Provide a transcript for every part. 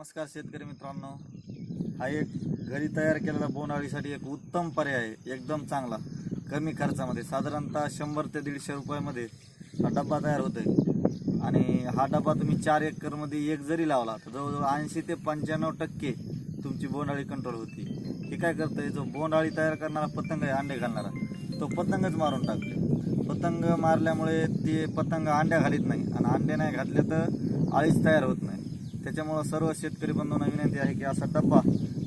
नमस्कार शेतकरी मित्रांनो. हा एक घरी तयार केलेला बोंडाळीसाठी एक उत्तम पर्याय आहे. एकदम चांगला. कमी खर्चामध्ये. साधारणतः शंभर ते दीडशे रुपयामध्ये हा डब्बा तयार होतोय. आणि हा डब्बा तुम्ही चार एकरमध्ये एक जरी लावला तर जवळजवळ ऐंशी ते पंच्याण्णव टक्के तुमची बोंडाळी कंट्रोल होती. हे काय करतं जो बोंडाळी तयार करणारा पतंग आहे अंडे घालणारा तो पतंगच मारून टाकतो पतंग मारल्यामुळे ते पतंग अंड्या घालीत नाही. आणि अंडे नाही घातले तर आळीच तयार होत नाही. त्याच्यामुळं सर्व शेतकरी बंधूंना विनंती आहे की असा डब्बा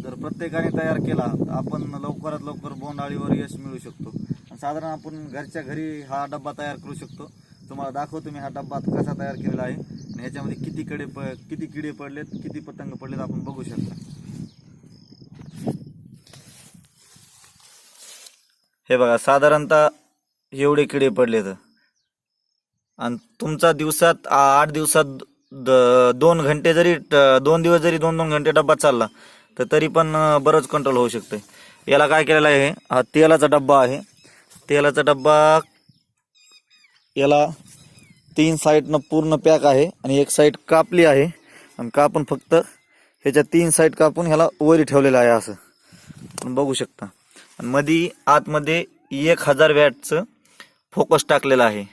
जर प्रत्येकाने तयार केला तर आपण लवकरात लवकर बोंडाळीवर यश मिळू शकतो. आणि साधारण आपण घरच्या घरी हा डब्बा तयार करू शकतो. तुम्हाला दाखवतो मी हा डब्बा कसा तयार केलेला आहे. आणि याच्यामध्ये किती कडे प किती किडे पडलेत किती पतंग पडलेत आपण बघू शकता. हे बघा साधारणतः एवढे किडे पडलेत. आणि तुमचा दिवसात आ- आठ दिवसात द- दोन घंटे जरी दोन दिवस जरी दोन दोन घंटे डब्बा चालला तर तरी पण बरंच कंट्रोल होऊ शकते याला काय केलेलं आहे? हा तेलाचा डब्बा आहे. तेलाचा डब्बा याला तीन साईडनं पूर्ण पॅक आहे आणि एक साईड कापली आहे. आणि कापून फक्त ह्याच्या तीन साईड कापून ह्याला वरी ठेवलेलं आहे असं. आपण बघू शकता. आणि मधी आतमध्ये एक हजार वॅटचं फोकस टाकलेलं आहे.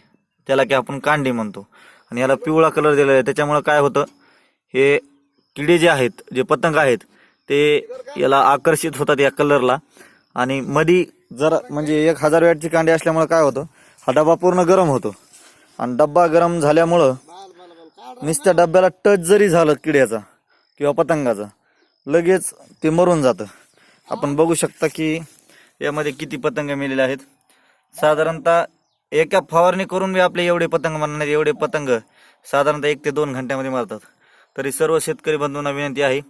त्याला की आपण कांडी म्हणतो. आणि याला पिवळा कलर दिलेला आहे. त्याच्यामुळं काय होतं हे किडे जे आहेत जे पतंग आहेत ते याला आकर्षित होतात या कलरला आणि मधी जर म्हणजे एक हजार वॅटची कांडी असल्यामुळं काय होतं हा डबा पूर्ण गरम होतो. आणि डब्बा गरम झाल्यामुळं नुसत्या डब्याला टच जरी झालं किड्याचा किंवा पतंगाचा लगेच ते मरून जातं. आपण बघू शकता की यामध्ये किती पतंग मेलेले आहेत. साधारणतः एका फवारणी करून बी आपले एवढे पतंग म्हणणार एवढे पतंग साधारणतः एक ते दोन घंट्यामध्ये मारतात. तरी सर्व शेतकरी बंधूंना विनंती आहे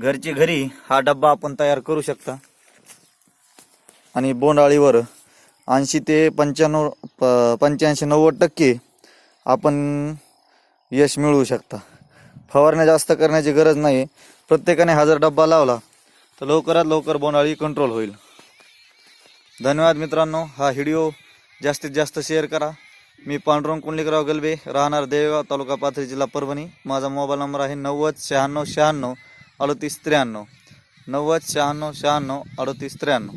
घरची घरी हा डब्बा आपण तयार करू शकता. आणि बोंडाळीवर ऐंशी ते पंच्याण्णव प- पंच्याऐंशी नव्वद टक्के आपण यश मिळवू शकता. फवारण्या जास्त करण्याची गरज नाही. प्रत्येकाने हजार डब्बा लावला तर लवकरात लवकर बोंडाळी कंट्रोल होईल. धन्यवाद मित्रांनो हा व्हिडिओ जास्तीत जास्त शेअर करा. मी पांडुरंग कुंडलिकराव गलबे राहणार देवगाव तालुका पाथरी जिल्हा परभणी. माझा मोबाईल नंबर आहे नव्वद शहाण्णव शहाण्णव अडतीस त्र्याण्णव. नव्वद शहाण्णव शहाण्णव अडतीस त्र्याण्णव.